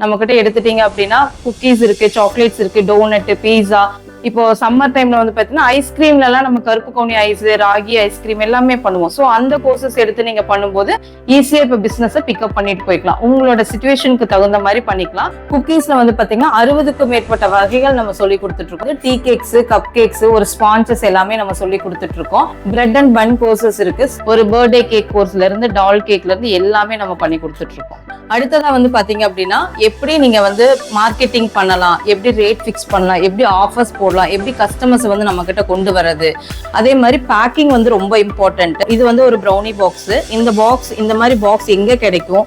நம்ம கிட்ட எடுத்துட்டீங்க அப்படின்னா குக்கீஸ் இருக்கு சாக்லேட்ஸ் இருக்கு டோனட் பீஸா இப்போ சம்மர் டைம்ல வந்து பாத்தீங்கன்னா ஐஸ்கிரீம்ல எல்லாம் நம்ம கருப்பு கவுனி ஐஸ் ராகி ஐஸ்கிரீம் எல்லாமே பண்ணுவோம். ஸோ அந்த கோர்சஸ் எடுத்து நீங்க பண்ணும்போது ஈஸியா இப்போ பிசினஸ் பிக்கப் பண்ணிட்டு போய்க்கலாம். உங்களோட சுச்சுவேஷனுக்கு தகுந்த மாதிரி பண்ணிக்கலாம். குக்கீஸ்ல வந்து பாத்தீங்கன்னா அறுபதுக்கும் மேற்பட்ட வகைகள் நம்ம சொல்லி கொடுத்துட்டு இருக்கோம் டீ கேக்ஸ் கப் கேக்ஸ் ஒரு ஸ்பான்சஸ் எல்லாமே நம்ம சொல்லி கொடுத்துட்டு இருக்கோம் பிரெட் அண்ட் பன் கோர்சஸ் இருக்கு. ஒரு பர்த்டே கேக் கோர்ஸ்ல இருந்து டால் கேக்ல இருந்து எல்லாமே நம்ம பண்ணி கொடுத்துட்டு இருக்கோம் அடுத்ததா வந்து பாத்தீங்க அப்படின்னா எப்படி நீங்க வந்து மார்க்கெட்டிங் பண்ணலாம்? எப்படி ரேட் ஃபிக்ஸ் பண்ணலாம்? எப்படி ஆஃபர்ஸ் போடலாம். எப்படி கஸ்டமர்ஸ் வந்து நம்ம கிட்ட கொண்டு வர்றது? அதே மாதிரி பேக்கிங் வந்து ரொம்ப இம்பார்ட்டன்ட் இது வந்து ஒரு ப்ரௌனி பாக்ஸ் இந்த பாக்ஸ் இந்த மாதிரி பாக்ஸ் எங்க கிடைக்கும்?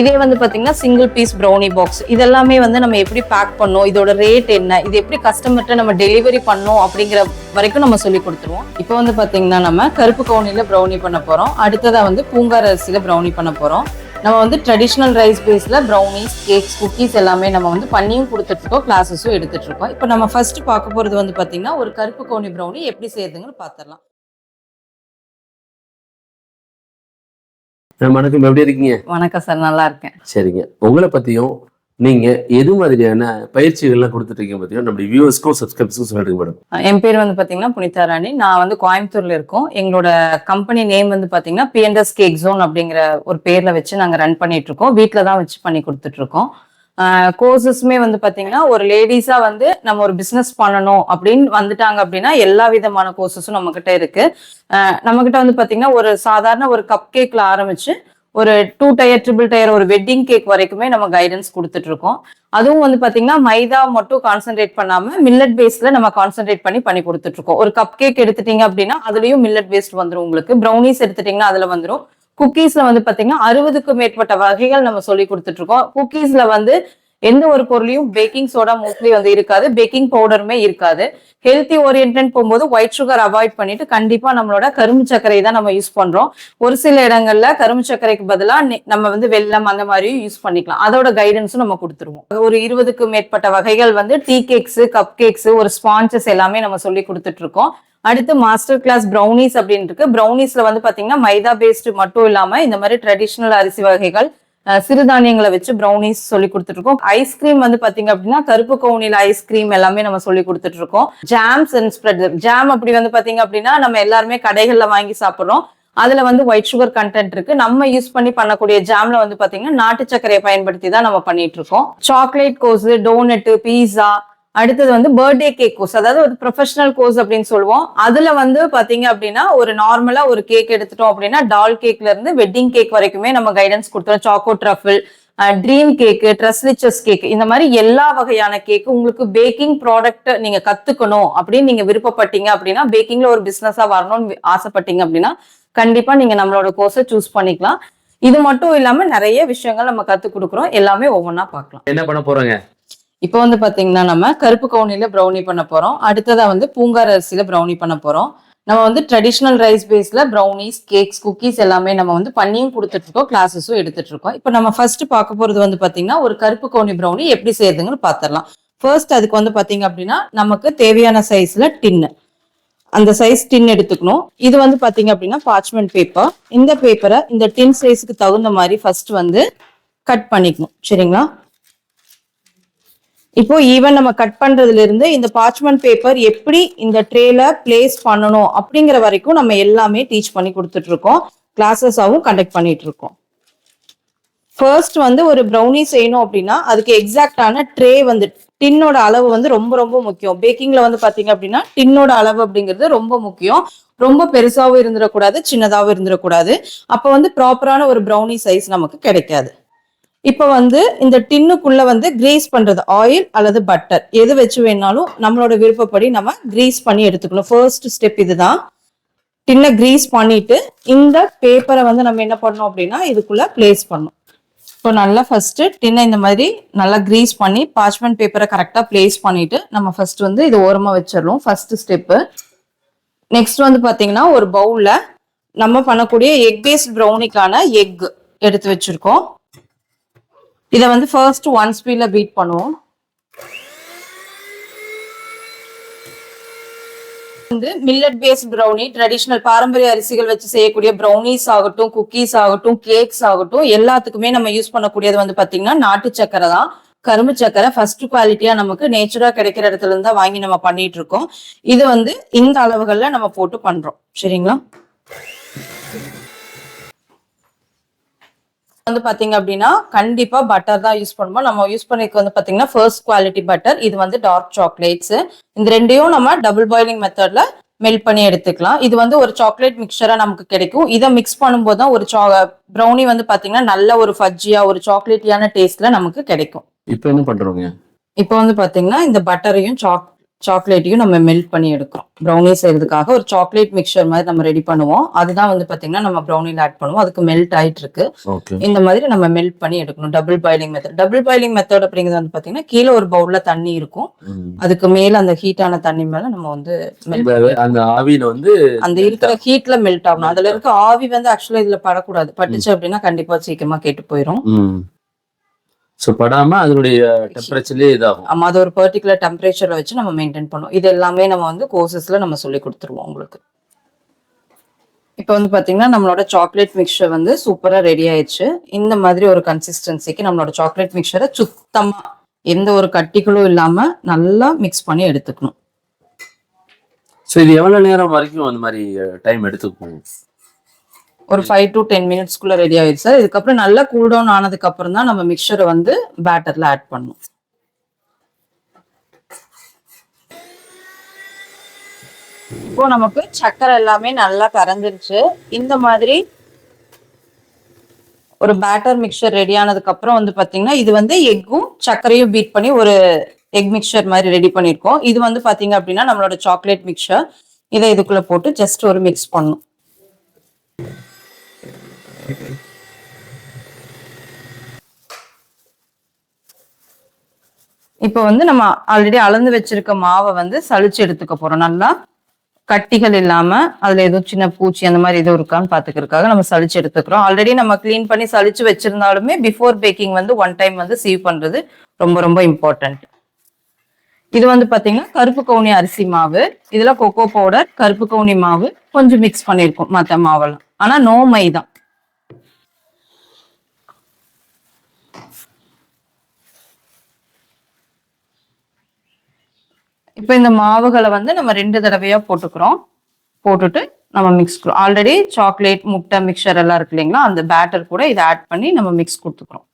இதே வந்து பார்த்தீங்கன்னா சிங்கிள் பீஸ் ப்ரௌனி பாக்ஸ் இதெல்லாமே வந்து நம்ம எப்படி பேக் பண்ணோம்? இதோட ரேட் என்ன? இது எப்படி கஸ்டமர்கிட்ட நம்ம டெலிவரி பண்ணோம் அப்படிங்கிற வரைக்கும் நம்ம சொல்லி கொடுத்துருவோம். இப்போ வந்து பார்த்தீங்கன்னா நம்ம கருப்பு கவுனியில் ப்ரௌனி பண்ண போகிறோம் அடுத்ததாக வந்து பூங்கார் அரிசியில் ப்ரௌனி பண்ண போகிறோம் நம்ம வந்து ட்ரெடிஷ்னல் ரைஸ் பேஸ்ல ப்ரௌனிஸ் கேக்ஸ் குக்கீஸ் எல்லாமே நம்ம வந்து பண்ணியும் கொடுத்துட்டு இருக்கோம் கிளாஸஸும் எடுத்துட்டு இருக்கோம் இப்போ நம்ம ஃபர்ஸ்ட் பார்க்க போறது வந்து பாத்தீங்கன்னா ஒரு கருப்பு கவுனி ப்ரௌனி எப்படி செய்யறதுங்கன்னு பார்த்துடலாம் வணக்கம். எப்படி இருக்கீங்க? வணக்கம் சார் நல்லா இருக்கேன். சரிங்க. உங்களை பத்தியும் நீங்கள் எது மாதிரியான பயிற்சிகள்லாம் கொடுத்துட்டீங்க பார்த்தீங்கன்னா நம்முடைய வியூவர்ஸ்க்கும் சப்ஸ்கிரைபர்ஸ்க்கும் சொல்லிடுங்க மேடம் என் பேர் வந்து பார்த்தீங்கன்னா புனிதா ராணி. நான் வந்து கோயம்புத்தூரில் இருக்கோம். எங்களோட கம்பெனி நேம் வந்து பார்த்தீங்கன்னா பிஎன்எஸ் கேக் ஜோன் அப்படிங்கிற ஒரு பேரில் வச்சு நாங்கள் ரன் பண்ணிட்டு இருக்கோம். வீட்டில் தான் வச்சு பண்ணி கொடுத்துட்ருக்கோம் கோர்சஸுமே வந்து பார்த்தீங்கன்னா ஒரு லேடிஸாக வந்து நம்ம ஒரு பிஸ்னஸ் பண்ணணும் அப்படின்னு வந்துட்டாங்க அப்படின்னா எல்லா விதமான கோர்சஸும் நம்மக்கிட்ட இருக்குது நம்மக்கிட்ட வந்து பார்த்தீங்கன்னா ஒரு சாதாரண ஒரு கப் கேக்கில் ஆரம்பித்து ஒரு டூ டயர் ட்ரிபிள் டயர் ஒரு வெட்டிங் கேக் வரைக்குமே நம்ம கைடன்ஸ் கொடுத்துட்டு இருக்கோம் அதுவும் வந்து பாத்தீங்கன்னா மைதா மட்டும் கான்சென்ட்ரேட் பண்ணாம மில்லட் பேஸ்ல நம்ம கான்சென்ட்ரேட் பண்ணி பண்ணி கொடுத்துட்டு இருக்கோம் ஒரு கப் கேக் எடுத்துட்டீங்க அப்படின்னா அதுலயும் மில்லட் பேஸ்ட் வந்துடும் உங்களுக்கு. ப்ரௌனிஸ் எடுத்துட்டீங்கன்னா அதுல வந்துடும் குக்கீஸ்ல வந்து பாத்தீங்கன்னா அறுபதுக்கும் மேற்பட்ட வகைகள் நம்ம சொல்லி கொடுத்துட்டு இருக்கோம் குக்கீஸ்ல வந்து எந்த ஒரு பொருளையும் பேக்கிங் சோடா மோஸ்ட்லி வந்து இருக்காது. பேக்கிங் பவுடருமே இருக்காது. ஹெல்த்தி ஓரியன்ட் போகும்போது ஒயிட் சுகர் அவாய்ட் பண்ணிட்டு கண்டிப்பா நம்மளோட கரும்பு சர்க்கரை தான் நம்ம யூஸ் பண்றோம். ஒரு சில இடங்கள்ல கரும்பு சர்க்கரைக்கு பதிலாக நெ- நம்ம வந்து வெள்ளம் அந்த மாதிரியும் யூஸ் பண்ணிக்கலாம். அதோட கைடன்ஸும் நம்ம கொடுத்துருவோம். ஒரு இருபதுக்கு மேற்பட்ட வகைகள் வந்து டீ கேக்ஸ் கப் கேக்ஸ் ஒரு ஸ்பான்சஸ் எல்லாமே நம்ம சொல்லி கொடுத்துட்டு இருக்கோம். அடுத்து மாஸ்டர் கிளாஸ் ப்ரௌனிஸ் அப்படின்னு இருக்கு. ப்ரௌனிஸ்ல வந்து பாத்தீங்கன்னா மைதா பேஸ்ட் மட்டும் இல்லாம இந்த மாதிரி ட்ரெடிஷ்னல் அரிசி வகைகள் சிறுதானியங்களை வச்சு ப்ரௌனிஸ் சொல்லி கொடுத்துட்டு இருக்கோம் ஐஸ்கிரீம் வந்து பாத்தீங்க அப்படின்னா கருப்பு கவுனில ஐஸ்கிரீம் எல்லாமே நம்ம சொல்லி கொடுத்துட்டு இருக்கோம் ஜாம்ஸ் அண்ட் ஸ்ப்ரெட் ஜாம் அப்படி வந்து பாத்தீங்க அப்படின்னா நம்ம எல்லாருமே கடைகள்ல வாங்கி சாப்பிடுறோம். அதுல வந்து ஒயிட் சுகர் கண்டென்ட் இருக்கு. நம்ம யூஸ் பண்ணி பண்ணக்கூடிய ஜாம்ல வந்து பாத்தீங்கன்னா நாட்டு சர்க்கரையை பயன்படுத்தி தான் நம்ம பண்ணிட்டு இருக்கோம் சாக்லேட் கோஸ் டோனட் பீஸா அடுத்தது வந்து பர்த்டே கேக் கோர்ஸ் அதாவது ஒரு ப்ரொஃபஷனல் கோர்ஸ் அப்படின்னு சொல்லுவோம். அதுல வந்து பாத்தீங்க அப்படின்னா ஒரு நார்மலா ஒரு கேக் எடுத்துட்டோம் அப்படின்னா டால் கேக்ல இருந்து வெட்டிங் கேக் வரைக்குமே நம்ம கைடன்ஸ் கொடுத்துரும். Choco truffle dream cake tres leches cake இந்த மாதிரி எல்லா வகையான கேக்கு உங்களுக்கு பேக்கிங் ப்ராடக்ட் நீங்க கத்துக்கணும் அப்படின்னு நீங்க விருப்பப்பட்டீங்க அப்படின்னா பேக்கிங்ல ஒரு பிசினஸா வரணும்னு ஆசைப்பட்டீங்க அப்படின்னா கண்டிப்பா நீங்க நம்மளோட கோர்ஸை சூஸ் பண்ணிக்கலாம். இது மட்டும் இல்லாம நிறைய விஷயங்கள் நம்ம கத்து கொடுக்குறோம். எல்லாமே ஒவ்வொன்றா பார்க்கலாம். என்ன பண்ண போறோங்க? இப்போ வந்து பார்த்தீங்கன்னா நம்ம கருப்பு கவுனியில் ப்ரௌனி பண்ண போகிறோம் அடுத்ததாக வந்து பூங்கார் அரிசியில் ப்ரௌனி பண்ண போகிறோம் நம்ம வந்து ட்ரெடிஷ்னல் ரைஸ் பேஸில் ப்ரௌனிஸ் கேக்ஸ் குக்கீஸ் எல்லாமே நம்ம வந்து பண்ணியும் கொடுத்துட்ருக்கோம் கிளாஸஸும் எடுத்துட்ருக்கோம் இப்போ நம்ம ஃபர்ஸ்ட் பார்க்க போகிறது வந்து பார்த்தீங்கன்னா ஒரு கருப்பு கவுனி ப்ரௌனி எப்படி செய்யறதுங்கன்னு பார்த்துடலாம் ஃபர்ஸ்ட் அதுக்கு வந்து பார்த்தீங்க அப்படின்னா நமக்கு தேவையான சைஸில் டின்னு அந்த சைஸ் டின் எடுத்துக்கணும். இது வந்து பார்த்தீங்க அப்படின்னா பார்ச்மெண்ட் பேப்பர் இந்த பேப்பரை இந்த டின் சைஸ்க்கு தகுந்த மாதிரி ஃபர்ஸ்ட் வந்து கட் பண்ணிக்கணும். சரிங்களா? இப்போ ஈவன் நம்ம கட் பண்றதுல இருந்து இந்த பார்ச்மெண்ட் பேப்பர் எப்படி இந்த ட்ரேல பிளேஸ் பண்ணணும் அப்படிங்கிற வரைக்கும் நம்ம எல்லாமே டீச் பண்ணி கொடுத்துட்டு இருக்கோம் கிளாஸஸாகவும் கண்டக்ட் பண்ணிட்டு இருக்கோம் ஃபர்ஸ்ட் வந்து ஒரு ப்ரௌனி செய்யணும் அப்படின்னா அதுக்கு எக்ஸாக்டான ட்ரே வந்து டின்னோட அளவு வந்து ரொம்ப ரொம்ப முக்கியம். பேக்கிங்ல வந்து பாத்தீங்க அப்படின்னா டின்னோட அளவு அப்படிங்கிறது ரொம்ப முக்கியம். ரொம்ப பெருசாகவும் இருந்துடக்கூடாது சின்னதாகவும் இருந்துடக்கூடாது. அப்போ வந்து ப்ராப்பரான ஒரு ப்ரௌனி சைஸ் நமக்கு கிடைக்காது. இப்போ வந்து இந்த டின்னுக்குள்ள வந்து கிரீஸ் பண்றது ஆயில் அல்லது பட்டர் எது வச்சு வேணாலும் நம்மளோட விருப்பப்படி நம்ம கிரீஸ் பண்ணி எடுத்துக்கணும் ஃபர்ஸ்ட் ஸ்டெப் இதுதான். டின்னை கிரீஸ் பண்ணிட்டு இந்த பேப்பரை வந்து நம்ம என்ன பண்ணோம் அப்படின்னா இதுக்குள்ள பிளேஸ் பண்ணணும் இப்போ நல்லா ஃபர்ஸ்ட் டின்னை இந்த மாதிரி நல்லா கிரீஸ் பண்ணி பார்ச்மெண்ட் பேப்பரை கரெக்டாக பிளேஸ் பண்ணிட்டு நம்ம ஃபர்ஸ்ட் வந்து இது ஓரமாக வச்சிடணும் ஃபர்ஸ்ட் ஸ்டெப்பு நெக்ஸ்ட் வந்து பார்த்தீங்கன்னா ஒரு பவுலில் நம்ம பண்ணக்கூடிய எக் பேஸ்ட் ப்ரௌனிக்கான எக் எடுத்து வச்சிருக்கோம். இதை வந்து ஃபர்ஸ்ட் ஒன் ஸ்பீடில் பீட் பண்ணுவோம். வந்து மில்லட் பேஸ்ட் ப்ரௌனி ட்ரெடிஷ்னல் பாரம்பரிய அரிசிகள் வச்சு செய்யக்கூடிய ப்ரௌனிஸ் ஆகட்டும் குக்கீஸ் ஆகட்டும் கேக்ஸ் ஆகட்டும் எல்லாத்துக்குமே நம்ம யூஸ் பண்ணக்கூடியது வந்து பார்த்தீங்கன்னா நாட்டு சக்கரை தான். கரும்பு சக்கரை ஃபர்ஸ்ட் குவாலிட்டியா நமக்கு நேச்சுரா கிடைக்கிற இடத்துல இருந்து தான் வாங்கி நம்ம பண்ணிட்டு இருக்கோம். இது வந்து இந்த அளவுகள்ல நம்ம போட்டு பண்றோம். சரிங்களா? வந்து பாத்தீங்க அப்படின்னா கண்டிப்பா பட்டர் தான் யூஸ் பண்ணுவோம். நம்ம யூஸ் பண்ணிக்க வந்து பாத்தீங்கன்னா ஃபர்ஸ்ட் குவாலிட்டி பட்டர் இது வந்து டார்க் சாக்லேட்ஸ் இந்த ரெண்டையும் நம்ம டபுள் பாயிலிங் மெத்தட்ல மெல்ட் பண்ணி எடுத்துக்கலாம். இது வந்து ஒரு சாக்லேட் மிக்சரா நமக்கு கிடைக்கும். இதை மிக்ஸ் பண்ணும்போது தான் ஒரு ப்ரௌனி வந்து பாத்தீங்கன்னா நல்ல ஒரு ஃபஜ்ஜியா ஒரு சாக்லேட்டியான டேஸ்ட்ல நமக்கு கிடைக்கும். இப்போ என்ன பண்றோங்க? இப்போ வந்து பாத்தீங்கன்னா இந்த பட்டரையும் சாக் சாக்லேட்டையும் நம்ம மெல்ட் பண்ணி எடுக்கிறோம். ப்ரௌனி செய்யறதுக்காக ஒரு சாக்லேட் மிக்சர் மாதிரி நம்ம ரெடி பண்ணுவோம். அதுதான் வந்து பாத்தீங்கன்னா நம்ம ப்ரௌனில ஆட் பண்ணுவோம். அதுக்கு மெல்ட் ஆயிட்டு இருக்கு இந்த மாதிரி நம்ம மெல்ட் பண்ணி எடுக்கணும். Double boiling method double boiling method அப்படிங்கிறது வந்து பாத்தீங்கன்னா கீழே ஒரு பவுல்ல தண்ணி இருக்கும். அதுக்கு மேல அந்த ஹீட்டான தண்ணி மேல நம்ம வந்து அந்த ஆவியில வந்து அந்த இருக்கிற ஹீட்ல மெல்ட் ஆகணும். அதுல இருக்க ஆவி வந்து ஆக்சுவலா இதுல படக்கூடாது. பட்டுச்சு அப்படின்னா கண்டிப்பா சீக்கிரமா கெட்டு போயிடும் ஸோ படாம அதனுடைய டெம்பரேச்சர்லயே இதாகும். ஆமா அது ஒரு பர்டிகுலர் டெம்பரேச்சர்ல வச்சு நம்ம மெயின்டைன் பண்ணுவோம் இது எல்லாமே நம்ம வந்து கோர்சஸ்ல நம்ம சொல்லி கொடுத்துருவோம் உங்களுக்கு. இப்போ வந்து பாத்தீங்கன்னா நம்மளோட சாக்லேட் மிக்சர் வந்து சூப்பரா ரெடி ஆயிடுச்சு. இந்த மாதிரி ஒரு கன்சிஸ்டன்சிக்கு நம்மளோட சாக்லேட் மிக்சரை சுத்தமா எந்த ஒரு கட்டிகளும் இல்லாம நல்லா மிக்ஸ் பண்ணி எடுத்துக்கணும். ஸோ இது எவ்வளவு நேரம் வரைக்கும் அந்த மாதிரி டைம் எடுத்துக்கும் ஒரு ஃபைவ் டு டென் மினிட்ஸ்க்குள்ள ரெடி ஆயிடுச்சு சார். இதுக்கப்புறம் நல்லா கூல் டவுன் ஆனதுக்கு அப்புறம் தான் நம்ம மிக்சரை வந்து பேட்டர்ல ஆட் பண்ணணும். இப்போ நமக்கு சக்கரை எல்லாமே நல்லா கரைஞ்சிருச்சு. இந்த மாதிரி ஒரு பேட்டர் மிக்சர் ரெடி ஆனதுக்கு அப்புறம் வந்து பாத்தீங்கன்னா இது வந்து எக்கும் சர்க்கரையும் பீட் பண்ணி ஒரு எக் மிக்சர் மாதிரி ரெடி பண்ணிருக்கோம். இது வந்து பாத்தீங்க அப்படின்னா நம்மளோட சாக்லேட் மிக்சர் இதை இதுக்குள்ள போட்டு ஜஸ்ட் ஒரு மிக்ஸ் பண்ணணும். இப்போ வந்து நம்ம ஆல்ரெடி அளந்து வச்சிருக்க மாவை வந்து சளிச்சு எடுத்துக்க போறோம். நல்லா கட்டிகள் இல்லாம அதுல ஏதோ சின்ன பூச்சி அந்த மாதிரி எதுவும் இருக்கான்னு பாத்துக்கிறதுக்காக நம்ம சலிச்சு எடுத்துக்கிறோம். ஆல்ரெடி நம்ம க்ளீன் பண்ணி சளிச்சு வச்சிருந்தாலுமே பிஃபோர் பேக்கிங் வந்து ஒன் டைம் வந்து சீவ் பண்றது ரொம்ப ரொம்ப இம்பார்ட்டன்ட் இது வந்து பாத்தீங்கன்னா கருப்பு கவுனி அரிசி மாவு இதுல கொக்கோ பவுடர் கருப்பு கவுனி மாவு கொஞ்சம் மிக்ஸ் பண்ணிருக்கோம் மத்த மாவெல்லாம். ஆனா நோ தான். இப்போ இந்த மாவுகளை வந்து நம்ம ரெண்டு தடவையாக போட்டுக்கிறோம். போட்டுட்டு நம்ம மிக்ஸ் ஆல்ரெடி சாக்லேட் முட்டை மிக்சர் எல்லாம் இருக்கு இல்லைங்களா? அந்த பேட்டர் கூட இதை ஆட் பண்ணி நம்ம மிக்ஸ் கொடுத்துக்கிறோம்.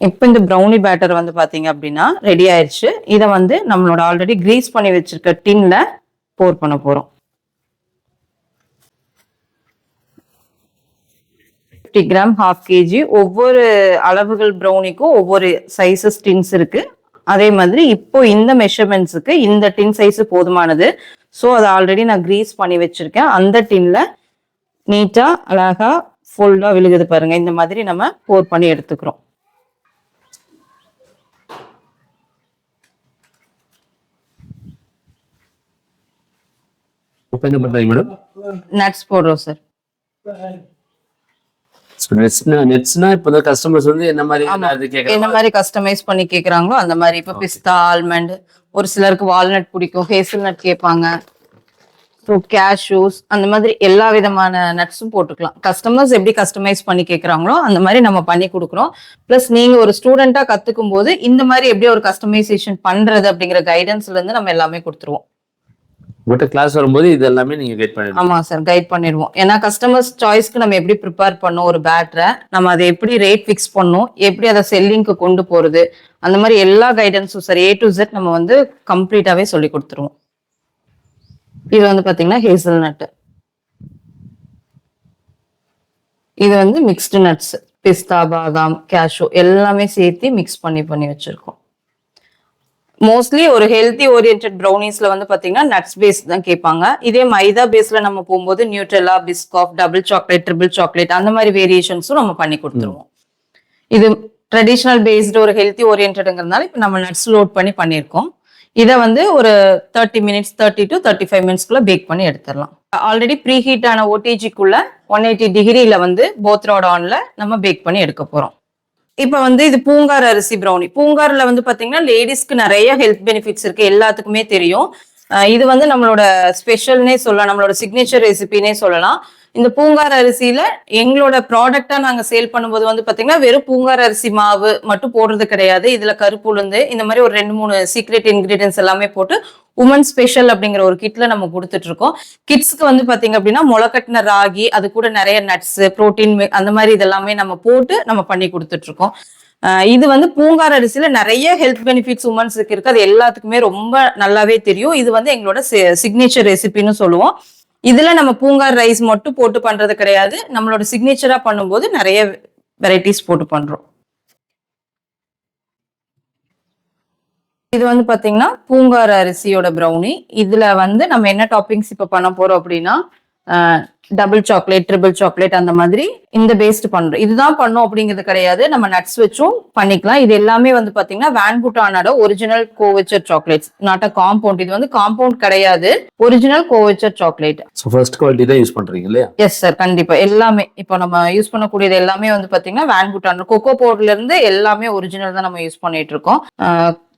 இப்போ இந்த ப்ரௌனி பேட்டர் வந்து பார்த்தீங்க அப்படின்னா ரெடி ஆயிடுச்சு இதை வந்து நம்மளோட ஆல்ரெடி கிரீஸ் பண்ணி வச்சிருக்க டின்ல போர் பண்ண போகிறோம் ஃபிஃப்டி கிராம் ஹாஃப் கேஜி ஒவ்வொரு அளவுகள் ப்ரௌனிக்கும் ஒவ்வொரு சைஸஸ் டின்ஸ் இருக்கு. அதே மாதிரி இப்போ இந்த மெஷர்மெண்ட்ஸுக்கு இந்த டின் சைஸ் போதுமானது. ஸோ அதை ஆல்ரெடி நான் கிரீஸ் பண்ணி வச்சிருக்கேன். அந்த டின்ல நீட்டா அழகா ஃபுல்லா விழுகுது பாருங்க. இந்த மாதிரி நம்ம போர் பண்ணி எடுத்துக்கிறோம். நட்ஸ் போடுறோம் சார் நெட்ஸ்னா நெட்ஸ்னா இப்போ தான் கஸ்டமர்ஸ் வந்து என்ன மாதிரி என்ன மாதிரி கஸ்டமைஸ் பண்ணி கேக்குறாங்களோ அந்த மாதிரி. இப்ப பிஸ்தா ஆல்மண்ட் ஒரு சிலருக்கு வால்நட் பிடிக்கும் ஹேசல் நட் கேட்பாங்க. ஸோ கேஷ்யூஸ் அந்த மாதிரி எல்லா விதமான நட்ஸும் போட்டுக்கலாம். கஸ்டமர்ஸ் எப்படி கஸ்டமைஸ் பண்ணி கேட்குறாங்களோ அந்த மாதிரி நம்ம பண்ணி கொடுக்குறோம். ப்ளஸ் நீங்க ஒரு ஸ்டூடெண்டா கத்துக்கும் போது இந்த மாதிரி எப்படி ஒரு கஸ்டமைசேஷன் பண்றது அப்படிங்கிற கைடன்ஸ்ல இருந்து நம்ம எல்லாமே கொடுத்துருவோம். உங்கள்கிட்ட கிளாஸ் வரும்போது இது எல்லாமே நீங்க கைட் பண்ணிடுவோம் ஆமா சார் கைட் பண்ணிடுவோம். ஏன்னா கஸ்டமர்ஸ் சாய்ஸ்க்கு நம்ம எப்படி ப்ரிப்பேர் பண்ணோம் ஒரு பேட்டரை நம்ம அதை எப்படி ரேட் ஃபிக்ஸ் பண்ணோம் எப்படி அதை செல்லிங்க்கு கொண்டு போறது அந்த மாதிரி எல்லா கைடன்ஸும் சார் ஏ டு ஜெட் நம்ம வந்து கம்ப்ளீட்டாவே சொல்லி கொடுத்துருவோம். இது வந்து பாத்தீங்கன்னா ஹேசல் நட்டு இது வந்து மிக்ஸ்டு நட்ஸ் பிஸ்தா பாதாம் கேஷோ எல்லாமே சேர்த்து மிக்ஸ் பண்ணி பண்ணி வச்சிருக்கோம். மோஸ்ட்லி ஒரு ஹெல்த்தி ஓரியன்ட் ப்ரௌனிஸ்ல வந்து பாத்தீங்கன்னா நட்ஸ் பேஸ் தான் கேட்பாங்க இதே மைதா பேஸ்ல நம்ம போகும்போது Nutella Biscoff double chocolate triple chocolate அந்த மாதிரி வேரியேஷன்ஸும் நம்ம பண்ணி கொடுத்துருவோம். இது ட்ரெடிஷ்னல் பேஸ்டு ஒரு ஹெல்த்தி ஓரியன்ட்ங்கிறதுனால இப்போ நம்ம நட்ஸ் லோட் பண்ணி பண்ணியிருக்கோம். இதை வந்து ஒரு thirty minutes thirty to thirty five மினிட்ஸ்க்குள்ள bake பண்ணி எடுத்துடலாம். ஆல்ரெடி ப்ரீ ஹீட் ஆன ஓடிஜிக்குள்ள ஒன் எயிட்டி டிகிரியில வந்து போத்ரோட ஆன்ல நம்ம பேக் பண்ணி எடுக்க போறோம். இப்ப வந்து இது பூங்கார் அரிசி ப்ரௌனி பூங்கார்ல வந்து பாத்தீங்கன்னா லேடிஸ்க்கு நிறைய ஹெல்த் பெனிஃபிட்ஸ் இருக்கு. எல்லாத்துக்குமே தெரியும். இது வந்து நம்மளோட ஸ்பெஷல்னே சொல்லலாம். நம்மளோட சிக்னேச்சர் ரெசிபினே சொல்லலாம். இந்த பூங்கார் அரிசியில எங்களோட ப்ராடக்டா நாங்க சேல் பண்ணும்போது வந்து பாத்தீங்கன்னா வெறும் பூங்கார் அரிசி மாவு மட்டும் போடுறது கிடையாது. இதுல கருப்பு உளுந்து இந்த மாதிரி ஒரு ரெண்டு மூணு சீக்ரெட் இன்கிரீடியன்ஸ் எல்லாமே போட்டு உமன் ஸ்பெஷல் அப்படிங்கிற ஒரு கிட்ல நம்ம கொடுத்துட்டு இருக்கோம் கிட்ஸ்க்கு வந்து பாத்தீங்க அப்படின்னா முளைக்கட்டின ராகி அது கூட நிறைய நட்ஸ் புரோட்டீன் அந்த மாதிரி இதெல்லாமே நம்ம போட்டு நம்ம பண்ணி கொடுத்துட்டு இருக்கோம் இது வந்து பூங்கார் அரிசியில நிறைய ஹெல்த் பெனிஃபிட்ஸ் உமன்ஸுக்கு இருக்கு. அது எல்லாத்துக்குமே ரொம்ப நல்லாவே தெரியும். இது வந்து எங்களோட சிக்னேச்சர் ரெசிபின்னு சொல்லுவோம். இதுல நம்ம பூங்கார் ரைஸ் மட்டும் போட்டு பண்றது கிடையாது. நம்மளோட சிக்னேச்சரா பண்ணும்போது நிறைய வெரைட்டிஸ் போட்டு பண்றோம். இது வந்து பாத்தீங்கன்னா பூங்கார் அரிசியோட ப்ரௌனி இதுல வந்து நம்ம என்ன டாப்பிங்ஸ் இப்ப பண்ண போறோம் அப்படின்னா டபுள் சாக்லேட் ட்ரிபிள் சாக்லேட் அந்த மாதிரி இந்த பேஸ்ட் பண்றோம். இதுதான் பண்ணோம் அப்படிங்கிறது கிடையாது. நம்ம நட்ஸ் வச்சும் பண்ணிக்கலாம். இது எல்லாமே வந்து பாத்தீங்கன்னா வேன்புட்டானோட original couverture chocolates not a compound இது வந்து காம்பவுண்ட் கிடையாது. Original couverture chocolate so first quality தான் யூஸ் பண்றீங்க இல்லையா? எஸ் சார் கண்டிப்பா. எல்லாமே இப்போ நம்ம யூஸ் பண்ணக்கூடியது எல்லாமே வந்து பாத்தீங்கன்னா வேன்புட்டான் கொக்கோ பவுடர்ல இருந்து எல்லாமே ஒரிஜினல் தான் நம்ம யூஸ் பண்ணிட்டு இருக்கோம்.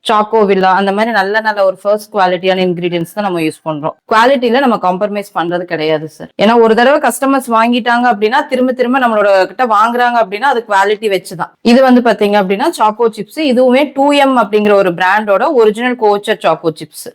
சாக்கோ வில்லா அந்த மாதிரி நல்ல நல்ல ஒரு ஃபர்ஸ்ட் குவாலிட்டியான இன்கிரீடியன்ஸ் தான் நம்ம யூஸ் பண்றோம். குவாலிட்டியில நம்ம காம்ப்ரமைஸ் பண்றது கிடையாது சார் ஏன்னா ஒரு தடவை கஸ்டமர்ஸ் வாங்கிட்டாங்க அப்படின்னா திரும்ப திரும்ப நம்மளோட கிட்ட வாங்குறாங்க அப்படின்னா அது குவாலிட்டி வச்சுதான். இது வந்து பாத்தீங்க அப்படின்னா சாக்கோ சிப்ஸ் இதுவுமே டூ எம் அப்படிங்கிற ஒரு பிராண்டோட ஒரிஜினல் கோச்சர் சாக்கோ சிப்ஸ்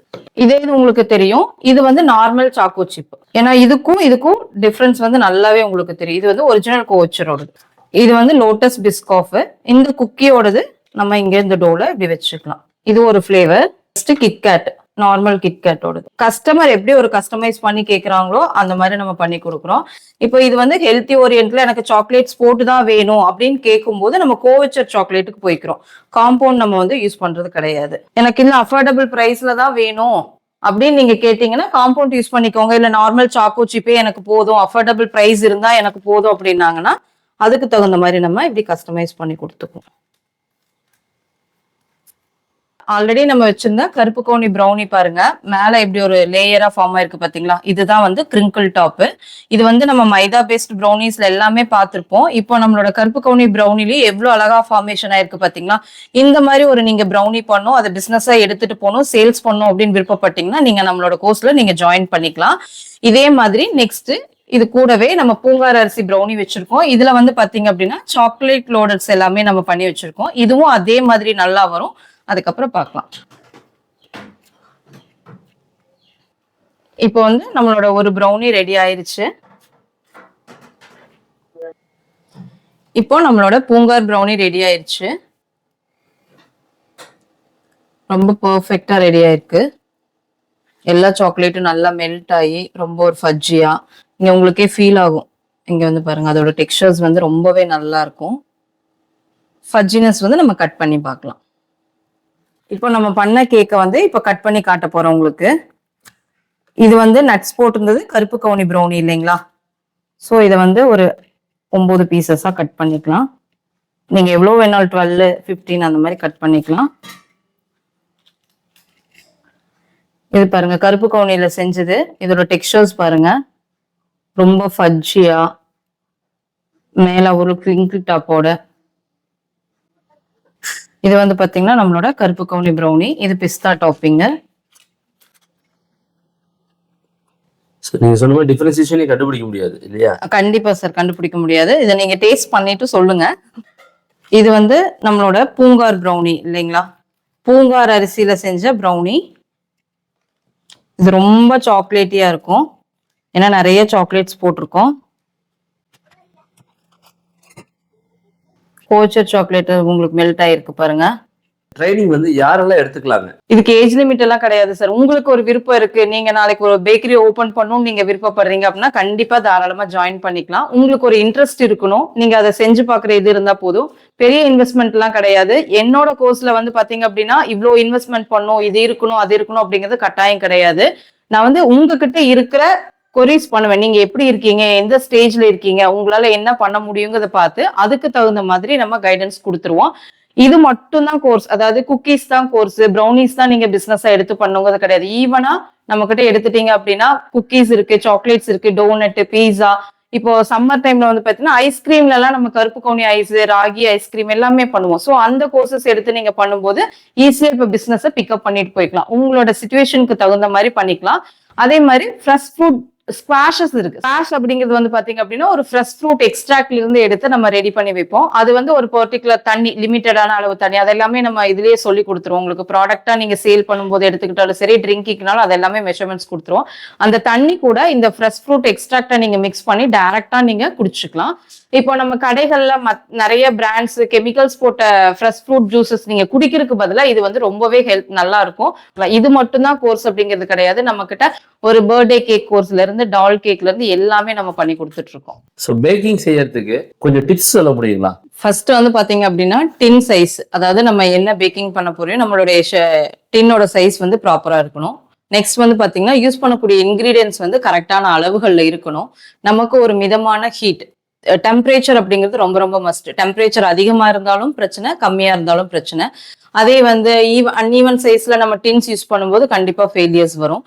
இதே இது உங்களுக்கு தெரியும். இது வந்து நார்மல் சாக்கோ சிப் ஏன்னா இதுக்கும் இதுக்கும் டிஃபரன்ஸ் வந்து நல்லாவே உங்களுக்கு தெரியும். இது வந்து ஒரிஜினல் கோச்சரோடது. இது வந்து லோட்டஸ் பிஸ்காஃப் இந்த குக்கியோடது நம்ம இங்கே இந்த டோல இப்படி வச்சுக்கலாம். இது ஒரு ஃப்ளேவர் ஃபர்ஸ்ட் கிட்கேட் நார்மல் கிட்கேட்டோடது கஸ்டமர் எப்படி ஒரு கஸ்டமைஸ் பண்ணி கேட்குறாங்களோ அந்த மாதிரி நம்ம பண்ணி கொடுக்குறோம். இப்போ இது வந்து ஹெல்த்தி ஓரியன்ட்ல எனக்கு சாக்லேட்ஸ் போட்டு தான் வேணும் அப்படின்னு கேட்கும்போது நம்ம கோவச்சர் சாக்லேட்டுக்கு போய்க்கிறோம். காம்பவுண்ட் நம்ம வந்து யூஸ் பண்றது கிடையாது. எனக்கு இன்னும் அஃபோர்டபுள் ப்ரைஸில் தான் வேணும் அப்படின்னு நீங்க கேட்டீங்கன்னா காம்பவுண்ட் யூஸ் பண்ணிக்கோங்க. இல்ல நார்மல் சாக்கோ சிப்பே எனக்கு போதும் அஃபோர்டபுள் பிரைஸ் இருந்தா எனக்கு போதும் அப்படின்னாங்கன்னா அதுக்கு தகுந்த மாதிரி நம்ம இப்படி கஸ்டமைஸ் பண்ணி கொடுத்துக்குவோம். ஆல்ரெடி நம்ம வச்சிருந்த கருப்பு கோணி ப்ரௌனி பாருங்க. மேலே இப்படி ஒரு லேயரா ஃபார்ம் ஆயிருக்கு பாத்தீங்களா? இதுதான் வந்து கிரிங்கிள் டாப் இது வந்து நம்ம மைதா பேஸ்ட் ப்ரௌனிஸ்ல எல்லாமே பார்த்திருப்போம் இப்போ நம்மளோட கருப்பு கவுனி ப்ரௌனிலேயே எவ்வளவு அழகா ஃபார்மேஷன் ஆயிருக்கு பாத்தீங்களா? இந்த மாதிரி ஒரு நீங்க ப்ரௌனி பண்ணும் அதை பிசினஸா எடுத்துட்டு போகணும் சேல்ஸ் பண்ணும் அப்படின்னு விருப்பப்பட்டீங்கன்னா நீங்க நம்மளோட கோர்ஸ்ல நீங்க ஜாயின் பண்ணிக்கலாம். இதே மாதிரி நெக்ஸ்ட் இது கூடவே நம்ம பூங்கார் அரிசி ப்ரௌனி வச்சிருக்கோம். இதுல வந்து பாத்தீங்க அப்படின்னா சாக்லேட் லோடர்ஸ் எல்லாமே நம்ம பண்ணி வச்சிருக்கோம். இதுவும் அதே மாதிரி நல்லா வரும். அதுக்கப்புறம் பார்க்கலாம். இப்போ வந்து நம்மளோட ஒரு ப்ரௌனி ரெடி ஆயிருச்சு. இப்போ நம்மளோட பூங்கார் ப்ரௌனி ரெடி ஆயிருச்சு. ரொம்ப பர்ஃபெக்டாக ரெடி ஆயிருக்கு. எல்லா சாக்லேட்டும் நல்லா மெல்ட் ஆகி ரொம்ப ஒரு ஃபஜ்ஜியா இங்கே உங்களுக்கே ஃபீல் ஆகும். இங்கே வந்து பாருங்க அதோட டெக்ஸ்டர்ஸ் வந்து ரொம்பவே நல்லா இருக்கும். ஃபஜ்ஜினஸ் வந்து நம்ம கட் பண்ணி பார்க்கலாம். இப்போ நம்ம பண்ண கேக்கை வந்து இப்போ கட் பண்ணி காட்ட போறோம் உங்களுக்கு. இது வந்து நட்ஸ் போட்டிருந்தது கருப்பு கவுனி ப்ரௌனி இல்லைங்களா? ஸோ இதை வந்து ஒரு ஒம்பது பீசஸாக கட் பண்ணிக்கலாம். நீங்கள் எவ்வளோ வேணாலும் டுவெல் ஃபிஃப்டீன் அந்த மாதிரி கட் பண்ணிக்கலாம். இது பாருங்க கருப்பு கவுனியில் செஞ்சது. இதோட டெக்ஸ்டர்ஸ் பாருங்க. ரொம்ப ஃபஜ்ஜியாக மேலே ஒரு கிளிங்கிள் டாப்போட இது வந்து பாத்தீங்கன்னா நம்மளோட கருப்பு கவுனி ப்ரௌனி இது பிஸ்தா டாப்பிங்கு நீங்க சொன்ன மாதிரி டிஃபரன்சியேஷனே கண்டுபிடிக்க முடியாது இல்லையா? கண்டிப்பா சார் கண்டுபிடிக்க முடியாது. இதை நீங்க டேஸ்ட் பண்ணிட்டு சொல்லுங்க. இது வந்து நம்மளோட பூங்கார் ப்ரௌனி இல்லைங்களா? பூங்கார் அரிசியில செஞ்ச ப்ரௌனி இது ரொம்ப சாக்லேட்டியா இருக்கும். ஏன்னா நிறைய சாக்லேட்ஸ் போட்டிருக்கோம். கோச்சர் சாக்லேட் உங்களுக்கு மெல்ட் ஆயிருக்கு பாருங்க. ட்ரைனிங் வந்து யாரெல்லாம் எடுத்துக்கலாங்க? இதுக்கு ஏஜ் லிமிட் எல்லாம் கிடையாது சார் உங்களுக்கு ஒரு விருப்பம் இருக்கு. நீங்க நாளைக்கு ஒரு பேக்கரி ஓபன் பண்ணணும்னு நீங்க விருப்பப்படுறீங்க அப்படின்னா கண்டிப்பா தாராளமா ஜாயின் பண்ணிக்கலாம். உங்களுக்கு ஒரு இன்ட்ரெஸ்ட் இருக்கணும். நீங்க அதை செஞ்சு பாக்குற இது இருந்தா போதும். பெரிய இன்வெஸ்ட்மெண்ட் எல்லாம் கிடையாது. என்னோட கோர்ஸ்ல வந்து பாத்தீங்க அப்படின்னா இவ்வளோ இன்வெஸ்ட்மெண்ட் பண்ணும் இது இருக்கணும் அது இருக்கணும் அப்படிங்கிறது கட்டாயம் கிடையாது. நான் வந்து உங்ககிட்ட இருக்கிற கொரிஸ் பண்ணுவேன். நீங்க எப்படி இருக்கீங்க? எந்த ஸ்டேஜ்ல இருக்கீங்க? உங்களால என்ன பண்ண முடியுங்கிறத பார்த்து அதுக்கு தகுந்த மாதிரி நம்ம கைடன்ஸ் கொடுத்துருவோம். இது மட்டும் தான் கோர்ஸ் அதாவது குக்கீஸ் தான் கோர்ஸ் ப்ரௌனிஸ் தான் நீங்க பிசினஸா எடுத்து பண்ணுங்கிறது கிடையாது. ஈவனா நம்ம கிட்ட எடுத்துட்டீங்க அப்படின்னா குக்கீஸ் இருக்கு சாக்லேட்ஸ் இருக்கு டோனட் பீஸா இப்போ சம்மர் டைம்ல வந்து பாத்தீங்கன்னா ஐஸ்கிரீம்ல எல்லாம் நம்ம கருப்பு கவுனி ஐஸ் ராகி ஐஸ்கிரீம் எல்லாமே பண்ணுவோம். ஸோ அந்த கோர்சஸ் எடுத்து நீங்க பண்ணும்போது ஈஸியா இப்போ பிசினஸை பிக்கப் பண்ணிட்டு போய்க்கலாம். உங்களோட சுச்சுவேஷனுக்கு தகுந்த மாதிரி பண்ணிக்கலாம். அதே மாதிரி ஃப்ரெஷ் ஃபுட் ஸ்குவாஷஸ் இருக்கு. ஸ்குவாஷ் அப்படிங்கிறது வந்து பாத்தீங்க அப்படின்னா ஒரு ஃப்ரெஷ் ஃப்ரூட் எக்ஸ்ட்ராக்ட்ல இருந்து எடுத்து நம்ம ரெடி பண்ணி வைப்போம். அது வந்து ஒரு பர்டிகுலர் தண்ணி லிமிட்டடான அளவு தண்ணி. அதெல்லாமே நம்ம இதுலயே சொல்லி கொடுத்துருவோம். உங்களுக்கு ப்ராடக்டா நீங்க சேல் பண்ணும்போது எடுத்துக்கிட்டாலும் சரி ட்ரிங்கிங்னாலும் அது எல்லாமே மெஷர்மெண்ட்ஸ் கொடுத்துருவோம். அந்த தண்ணி கூட இந்த ஃப்ரெஷ் ஃப்ரூட் எக்ஸ்ட்ராக்டா நீங்க மிக்ஸ் பண்ணி டைரக்டா நீங்க குடிச்சுக்கலாம். இப்போ நம்ம கடைகள்ல மத் நிறைய பிராண்ட்ஸ் கெமிக்கல்ஸ் போட்ட ஃப்ரெஷ் ஃப்ரூட் ஜூசஸ் நீங்க குடிக்கிறதுக்கு பதிலாக இது வந்து ரொம்பவே ஹெல்த் நல்லா இருக்கும். இது மட்டும்தான் கோர்ஸ் அப்படிங்கிறது கிடையாது. நம்ம கிட்ட ஒரு பர்த்டே கேக் கோர்ஸ்ல இருந்து டால் கேக்ல இருந்து எல்லாமே நம்ம பண்ணி கொடுத்துட்டு இருக்கோம் ஸோ பேக்கிங் செய்யறதுக்கு கொஞ்சம் டிப்ஸ் சொல்ல முடியுங்களா? ஃபர்ஸ்ட் வந்து பாத்தீங்க அப்படின்னா டின் சைஸ் அதாவது நம்ம என்ன பேக்கிங் பண்ண போறோம் நம்மளுடைய டின்னோட சைஸ் வந்து ப்ராப்பரா இருக்கணும். நெக்ஸ்ட் வந்து பாத்தீங்கன்னா யூஸ் பண்ணக்கூடிய இன்கிரீடியன்ஸ் வந்து கரெக்டான அளவுகள்ல இருக்கணும். நமக்கு ஒரு மிதமான ஹீட் டெம்பரேச்சர் அப்படிங்கிறது ரொம்ப ரொம்ப மஸ்ட் டெம்பரேச்சர் அதிகமா இருந்தாலும் பிரச்சனை கம்மியா இருந்தாலும் பிரச்சனை. அதே வந்து ஈவன் அன்ஈவன் சைஸ்ல நம்ம டின்ஸ் யூஸ் பண்ணும்போது கண்டிப்பா ஃபெயிலியர்ஸ் வரும்.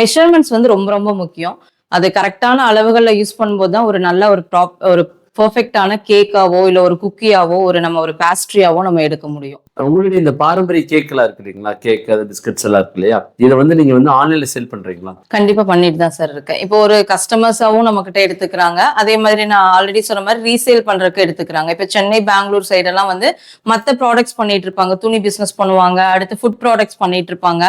மெஷர்மெண்ட்ஸ் வந்து ரொம்ப ரொம்ப முக்கியம். அது கரெக்டான அளவுகளில் யூஸ் பண்ணும்போது தான் ஒரு நல்ல ஒரு ப்ராப் ஒரு பர்ஃபெக்டான கேக்காவோ இல்லை ஒரு குக்கியாவோ ஒரு நம்ம ஒரு பேஸ்ட்ரியாவோ நம்ம எடுக்க முடியும். உங்களுடைய இந்த பாரம்பரிய கேக் எல்லாம் இருக்கு இல்லைங்களா? கேக் அது பிஸ்கட்ஸ் எல்லாம் இருக்கு இல்லையா? இதை வந்து நீங்க வந்து ஆன்லைன்ல செல் பண்றீங்களா? கண்டிப்பா பண்ணிட்டு தான் சார் இருக்கேன். இப்போ ஒரு கஸ்டமர்ஸாவும் நம்ம கிட்ட எடுத்துக்கிறாங்க. அதே மாதிரி நான் ஆல்ரெடி சொன்ன மாதிரி ரீசேல் பண்றதுக்கு எடுத்துக்கிறாங்க. இப்போ சென்னை பெங்களூர் சைடெல்லாம் வந்து மற்ற ப்ராடக்ட்ஸ் பண்ணிட்டு இருப்பாங்க. துணி பிசினஸ் பண்ணுவாங்க. அடுத்து ஃபுட் ப்ராடக்ட்ஸ் பண்ணிட்டு இருப்பாங்க.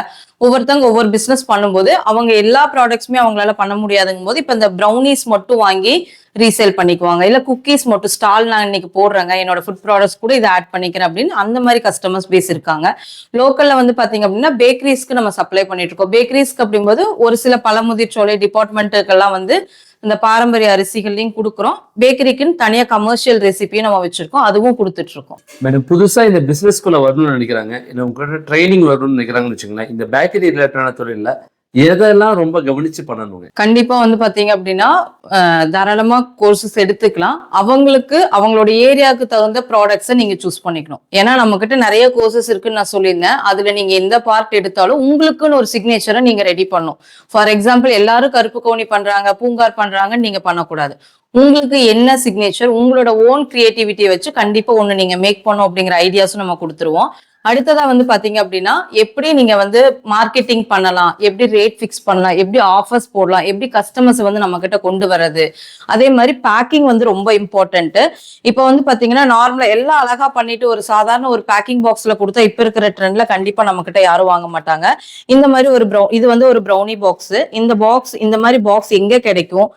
ஒவ்வொருத்தவங்க ஒவ்வொரு பிசினஸ் பண்ணும்போது அவங்க எல்லா ப்ராடக்ட்ஸுமே அவங்களால பண்ண முடியாதுங்கும் போது இப்போ இந்த ப்ரௌனிஸ் மட்டும் வாங்கி ரீசேல் பண்ணிக்குவாங்க. இல்லை குக்கீஸ் மட்டும் ஸ்டால் நான் இன்னைக்கு போடுறேங்க என்னோட ஃபுட் ப்ராடக்ட்ஸ் கூட இதை ஆட் பண்ணிக்கிறேன் அப்படின்னு அந்த மாதிரி கஸ்டமர்ஸ் பேஸ் இருக்காங்க. லோக்கலில் வந்து பார்த்தீங்க அப்படின்னா பேக்கரிஸ்க்கு நம்ம சப்ளை பண்ணிட்டு இருக்கோம். பேக்கரிஸ்க்கு அப்படிங்கும்போது ஒரு சில பழமுதிர்ச்சோலை டிபார்ட்மெண்ட்டுக்கெல்லாம் வந்து இந்த பாரம்பரிய அரிசிகள்லையும் கொடுக்குறோம். பேக்கரிக்குன்னு தனியாக கமர்ஷியல் ரெசிபியும் நம்ம வச்சிருக்கோம். அதுவும் கொடுத்துட்டு இருக்கோம். மேடம் புதுசாக இந்த பிஸ்னஸ்க்குள்ளே வரணும்னு நினைக்கிறாங்க. இல்லை ட்ரைனிங் வரணும்னு நினைக்கிறாங்கன்னு வச்சுக்கோங்களேன். இந்த பேக்கரி ரிலேட்டடான தொழிலில் எதெல்லாம் ரொம்ப கவனிச்சு பண்ணணுங்க? கண்டிப்பா வந்து பாத்தீங்க அப்படின்னா தாராளமா கோர்சஸ் எடுத்துக்கலாம். அவங்களுக்கு அவங்களோட ஏரியாவுக்கு தகுந்த ப்ராடக்ட்ஸை நீங்க சூஸ் பண்ணிக்கணும். ஏன்னா நம்ம கிட்ட நிறைய கோர்சஸ் இருக்குன்னு நான் சொல்லியிருந்தேன். அதுல நீங்க எந்த பார்ட் எடுத்தாலும் உங்களுக்குன்னு ஒரு சிக்னேச்சரை நீங்க ரெடி பண்ணும் ஃபார் எக்ஸாம்பிள் எல்லாரும் கருப்பு கவுனி பண்றாங்க பூங்கார் பண்றாங்கன்னு நீங்க பண்ணக்கூடாது. உங்களுக்கு என்ன சிக்னேச்சர் உங்களோட ஓன் கிரியேட்டிவிட்டியை வச்சு கண்டிப்பா ஒண்ணு நீங்க மேக் பண்ணும் அப்படிங்கிற ஐடியாஸும் நம்ம கொடுத்துருவோம். அடுத்ததா வந்து பாத்தீங்க அப்படின்னா எப்படி நீங்க வந்து மார்க்கெட்டிங் பண்ணலாம்? எப்படி ரேட் ஃபிக்ஸ் பண்ணலாம்? எப்படி ஆஃபர்ஸ் போடலாம்? எப்படி கஸ்டமர்ஸ் வந்து நம்ம கிட்ட கொண்டு வர்றது? அதே மாதிரி பேக்கிங் வந்து ரொம்ப இம்பார்ட்டன்ட் இப்போ வந்து பாத்தீங்கன்னா நார்மலா எல்லாம் அழகா பண்ணிட்டு ஒரு சாதாரண ஒரு பேக்கிங் பாக்ஸ்ல கொடுத்தா இப்ப இருக்கிற ட்ரெண்ட்ல கண்டிப்பா நம்ம கிட்ட யாரும் வாங்க மாட்டாங்க. இந்த மாதிரி ஒரு ப்ரௌ இது வந்து ஒரு ப்ரௌனி பாக்ஸ் இந்த பாக்ஸ் இந்த மாதிரி பாக்ஸ் எங்க கிடைக்கும்?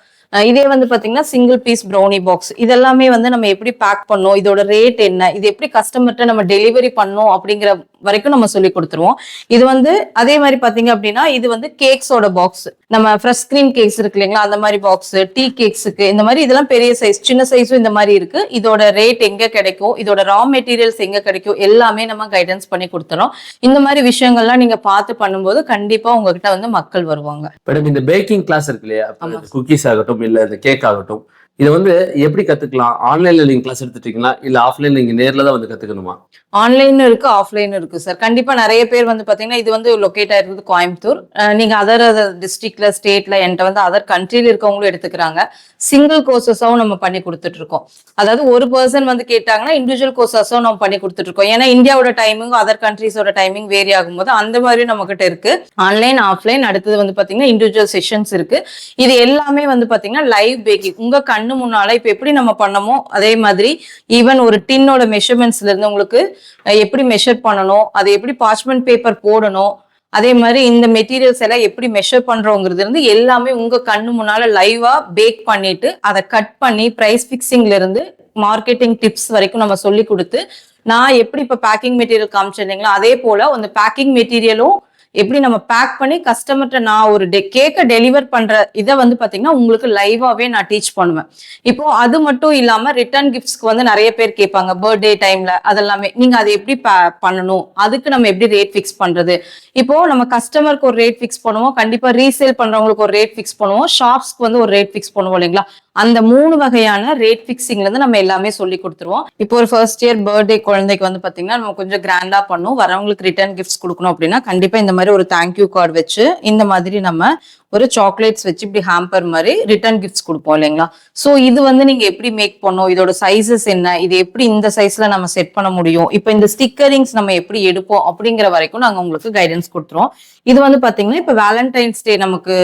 இதே வந்து பாத்தீங்கன்னா சிங்கிள் பீஸ் ப்ரௌனி பாக்ஸ் இதெல்லாமே வந்து நம்ம எப்படி பேக் பண்ணோம்? இதோட ரேட் என்ன? இது எப்படி கஸ்டமர்கிட்ட நம்ம டெலிவரி பண்ணோம்? அப்படிங்கிற வரைக்கும் நம்ம சொல்லி கொடுத்துருவோம். இது வந்து அதே மாதிரி பாத்தீங்க அப்படின்னா இது வந்து கேக்ஸோட பாக்ஸ் நம்ம ஃப்ரெஷ் கிரீம் கேக்ஸ் இருக்கு இல்லைங்களா? அந்த மாதிரி பாக்ஸ் டீ கேக்ஸுக்கு இந்த மாதிரி இதெல்லாம் பெரிய சைஸ் சின்ன சைஸும் இந்த மாதிரி இருக்கு. இதோட ரேட் எங்க கிடைக்கும்? இதோட ரா மெட்டீரியல்ஸ் எங்க கிடைக்கும்? எல்லாமே நம்ம கைடன்ஸ் பண்ணி கொடுத்துறோம். இந்த மாதிரி விஷயங்கள்லாம் நீங்க பார்த்து பண்ணும்போது கண்டிப்பா உங்ககிட்ட வந்து மக்கள் வருவாங்க. மேடம் இந்த பேக்கிங் கிளாஸ் இருக்கு இல்லையா. குக்கீஸ் ஆகட்டும் இல்ல இந்த கேக் ஆகட்டும் இதை வந்து எப்படி கத்துக்கலாம்? ஆன்லைன்ல நீங்க கிளாஸ் எடுத்துட்டீங்களா? இல்ல ஆஃப்லைன்ல நீங்க நேர்ல தான் வந்து கத்துக்கணுமா? ஆன்லைன் இருக்கு ஆஃப்லைன் இருக்கு சார் கண்டிப்பா நிறைய பேர் வந்து பாத்தீங்கன்னா இது வந்து லொக்கேட் ஆயிருக்குது கோயம்புத்தூர். நீங்க அதர் அதர் டிஸ்ட்ரிக்ட்ல ஸ்டேட்ல என்கிட்ட வந்து அதர் கண்ட்ரில இருக்கவங்களும் எடுத்துக்கிறாங்க. சிங்கிள் கோர்சஸாவும் நம்ம பண்ணி கொடுத்துட்டு இருக்கோம். அதாவது ஒரு பர்சன் வந்து கேட்டாங்கன்னா இண்டிவிஜுவல் கோர்சஸும் நம்ம பண்ணி கொடுத்துட்டு இருக்கோம். ஏன்னா இந்தியாவோட டைமிங் அதர் கண்ட்ரீஸோட டைமிங் வேரி ஆகும்போது அந்த மாதிரி நம்ம கிட்ட இருக்கு. ஆன்லைன் ஆஃப்லைன் அடுத்தது வந்து பாத்தீங்கன்னா இண்டிவிஜுவல் செஷன்ஸ் இருக்கு. இது எல்லாமே வந்து பாத்தீங்கன்னா லைவ் பேக்கிங் உங்க கண்ணு முன்னால இப்ப எப்படி நம்ம பண்ணமோ அதே மாதிரி ஈவன் ஒரு டின்னோட மெஷர்மெண்ட்ஸ்ல இருந்து உங்களுக்கு எப்படி மெஷர் பண்ணணும் அதை எப்படி பார்ச்மெண்ட் பேப்பர் போடணும் அதே மாதிரி இந்த மெட்டீரியல்ஸ் எல்லாம் எப்படி மெஷர் பண்றோங்கிறது இருந்து எல்லாமே உங்க கண்ணு முன்னால லைவா பேக் பண்ணிட்டு அதை கட் பண்ணி பிரைஸ் பிக்சிங்ல இருந்து மார்க்கெட்டிங் டிப்ஸ் வரைக்கும் நம்ம சொல்லி கொடுத்து நான் எப்படி இப்ப பேக்கிங் மெட்டீரியல் காமிச்சிருந்தீங்களோ அதே போல அந்த பேக்கிங் மெட்டீரியலும் எப்படி நம்ம பேக் பண்ணி கஸ்டமர்கிட்ட நான் ஒரு டெ கேக்கை டெலிவர் பண்ற இதை வந்து பாத்தீங்கன்னா உங்களுக்கு லைவாவே நான் டீச் பண்ணுவேன். இப்போ அது மட்டும் இல்லாம ரிட்டர்ன் கிஃப்ட்ஸ்க்கு வந்து நிறைய பேர் கேட்பாங்க பர்த்டே டைம்ல அதெல்லாமே. நீங்க அதை எப்படி ப- பண்ணணும்? அதுக்கு நம்ம எப்படி ரேட் ஃபிக்ஸ் பண்றது? இப்போ நம்ம கஸ்டமருக்கு ஒரு ரேட் ஃபிக்ஸ் பண்ணுவோம் கண்டிப்பா ரீசேல் பண்றவங்களுக்கு ஒரு ரேட் ஃபிக்ஸ் பண்ணுவோம் ஷாப்ஸ்க்கு வந்து ஒரு ரேட் ஃபிக்ஸ் பண்ணுவோம் இல்லைங்களா? அந்த மூணு வகையான ரேட் ஃபிக்ஸிங்ல இருந்து நம்ம எல்லாமே சொல்லி கொடுத்துருவோம். இப்போ ஒரு ஃபர்ஸ்ட் இயர் பர்த்டே குழந்தைக்கு வந்து பாத்தீங்கன்னா நம்ம கொஞ்சம் கிராண்டா பண்ணும் வரவங்களுக்கு ரிட்டர்ன் கிஃப்ட்ஸ் கொடுக்கணும் அப்படின்னா கண்டிப்பா இந்த மாதிரி ஒரு தேங்க்யூ கார்டு வச்சு இந்த மாதிரி நம்ம ஒரு சாக்லேட்ஸ் வச்சு இப்படி ஹாம்பர் மாதிரி ரிட்டர்ன் கிஃப்ட்ஸ் கொடுப்போம் இல்லைங்களா? ஸோ இது வந்து நீங்க எப்படி மேக் பண்ணோம் இதோட சைஸஸ் என்ன? இது எப்படி இந்த சைஸ்ல நம்ம செட் பண்ண முடியும்? இப்போ இந்த ஸ்டிக்கரிங்ஸ் நம்ம எப்படி எடுப்போம் அப்படிங்கிற வரைக்கும் நாங்கள் உங்களுக்கு கைடன்ஸ் கொடுத்துருவோம். இது வந்து பாத்தீங்கன்னா இப்போ வேலண்டைன்ஸ் டே நமக்கு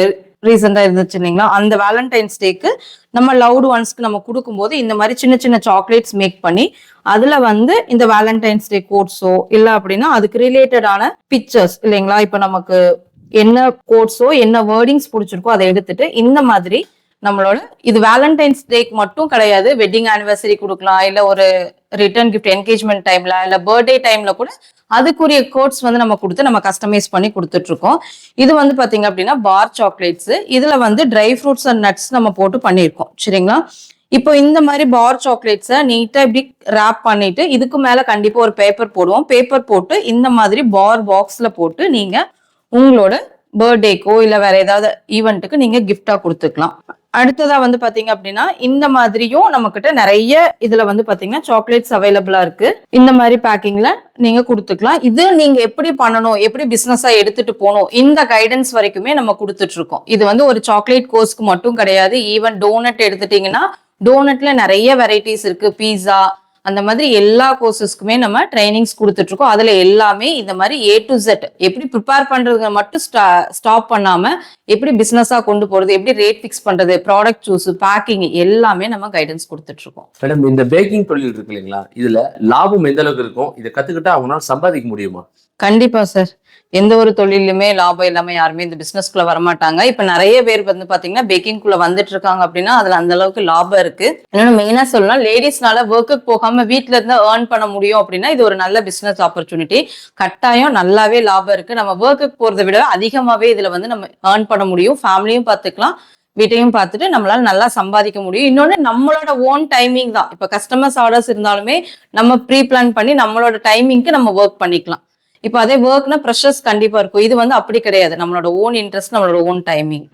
ரீசெண்டாக இருந்துச்சு இல்லைங்களா? அந்த வேலண்டைன்ஸ் டேக்கு நம்ம லவ்டு ஒன்ஸ்க்கு நம்ம கொடுக்கும்போது இந்த மாதிரி சின்ன சின்ன சாக்லேட்ஸ் மேக் பண்ணி அதில் வந்து இந்த வேலண்டைன்ஸ் டே கோட்ஸோ இல்லை அப்படின்னா அதுக்கு ரிலேட்டடான பிக்சர்ஸ் இல்லைங்களா? இப்போ நமக்கு என்ன கோட்ஸோ என்ன வேர்டிங்ஸ் பிடிச்சிருக்கோ அதை எடுத்துட்டு இந்த மாதிரி நம்மளோட இது வேலண்டைன்ஸ் டேக்கு மட்டும் கிடையாது. வெட்டிங் ஆனிவர்சரி கொடுக்கலாம் இல்லை ஒரு ரிட்டர்ன் கிஃப்ட் என்கேஜ்மெண்ட் டைம்ல இல்லை பர்த்டே டைம்ல கூட அதுக்குரிய கோட்ஸ் வந்து நம்ம கொடுத்து நம்ம கஸ்டமைஸ் பண்ணி கொடுத்துட்டு இருக்கோம் இது வந்து பார்த்தீங்க அப்படின்னா பார் சாக்லேட்ஸ் இதுல வந்து ட்ரை ஃப்ரூட்ஸ் அண்ட் நட்ஸ் நம்ம போட்டு பண்ணியிருக்கோம். சரிங்களா? இப்போ இந்த மாதிரி பார் சாக்லேட்ஸை நீட்டாக இப்படி ரேப் பண்ணிட்டு இதுக்கு மேலே கண்டிப்பாக ஒரு பேப்பர் போடுவோம். பேப்பர் போட்டு இந்த மாதிரி பார் பாக்ஸில் போட்டு நீங்கள் உங்களோட பர்த்டேக்கோ இல்லை வேற ஏதாவது ஈவெண்ட்டுக்கு நீங்கள் கிஃப்டாக கொடுத்துக்கலாம். அடுத்ததா வந்து பாத்தீங்க அப்படின்னா இந்த மாதிரியும் நம்ம கிட்ட நிறைய இதுல வந்து பாத்தீங்கன்னா சாக்லேட்ஸ் அவைலபிளா இருக்கு. இந்த மாதிரி பேக்கிங்ல நீங்க கொடுத்துக்கலாம். இது நீங்க எப்படி பண்ணணும் எப்படி பிசினஸா எடுத்துட்டு போகணும் இந்த கைடன்ஸ் வரைக்குமே நம்ம கொடுத்துட்டு இருக்கோம். இது வந்து ஒரு சாக்லேட் கோர்ஸ்க்கு மட்டும் கிடையாது. ஈவன் டோனட் எடுத்துட்டீங்கன்னா டோனட்ல நிறைய வெரைட்டிஸ் இருக்கு. பீஸா அந்த மாதிரி எல்லா கோர்சஸ்க்குமே நம்ம ட்ரைனிங்ஸ் கொடுத்துட்டு இருக்கோம் அதுல எல்லாமே இந்த மாதிரி ஏ டு Z எப்படி ப்ரிப்பேர் பண்றது மட்டும் ஸ்டாப் பண்ணாம எப்படி பிசினஸா கொண்டு போறது எப்படி ரேட் ஃபிக்ஸ் பண்றது ப்ராடக்ட் சூஸ் பேக்கிங் எல்லாமே நம்ம கைடன்ஸ் கொடுத்துட்டு இருக்கோம் மேடம் இந்த பேக்கிங் தொழில் இருக்கு இல்லைங்களா? இதுல லாபம் எந்த அளவுக்கு இருக்கும்? இதை கத்துக்கிட்டா அவங்களால சம்பாதிக்க முடியுமா? கண்டிப்பா சார் எந்த ஒரு தொழிலுமே லாபம் இல்லாமல் யாருமே இந்த பிஸ்னஸ்குள்ளே வரமாட்டாங்க. இப்போ நிறைய பேர் வந்து பார்த்தீங்கன்னா பேக்கிங்குள்ளே வந்துட்டு இருக்காங்க அப்படின்னா அதில் அந்த அளவுக்கு லாபம் இருக்கு. இன்னொன்று மெயினாக சொல்லலாம் லேடிஸ்னால ஒர்க்குக்கு போகாமல் வீட்டில இருந்து ஏர்ன் பண்ண முடியும் அப்படின்னா இது ஒரு நல்ல பிஸ்னஸ் ஆப்பர்ச்சுனிட்டி கட்டாயம் நல்லாவே லாபம் இருக்கு. நம்ம ஒர்க்குக்கு போகிறத விட அதிகமாகவே இதில் வந்து நம்ம ஏர்ன் பண்ண முடியும். ஃபேமிலியும் பார்த்துக்கலாம் வீட்டையும் பார்த்துட்டு நம்மளால நல்லா சம்பாதிக்க முடியும். இன்னொன்று நம்மளோட ஓன் டைமிங் தான். இப்போ கஸ்டமர்ஸ் ஆர்டர்ஸ் இருந்தாலுமே நம்ம ப்ரீ பிளான் பண்ணி நம்மளோட டைமிங்க்கு நம்ம ஒர்க் பண்ணிக்கலாம். இப்போ அதே ஒர்க்னா ப்ரெஷர்ஸ் கண்டிப்பாக இருக்கும். இது வந்து அப்படி கிடையாது. நம்மளோட ஓன் இன்ட்ரெஸ்ட் நம்மளோட ஓன் டைமிங்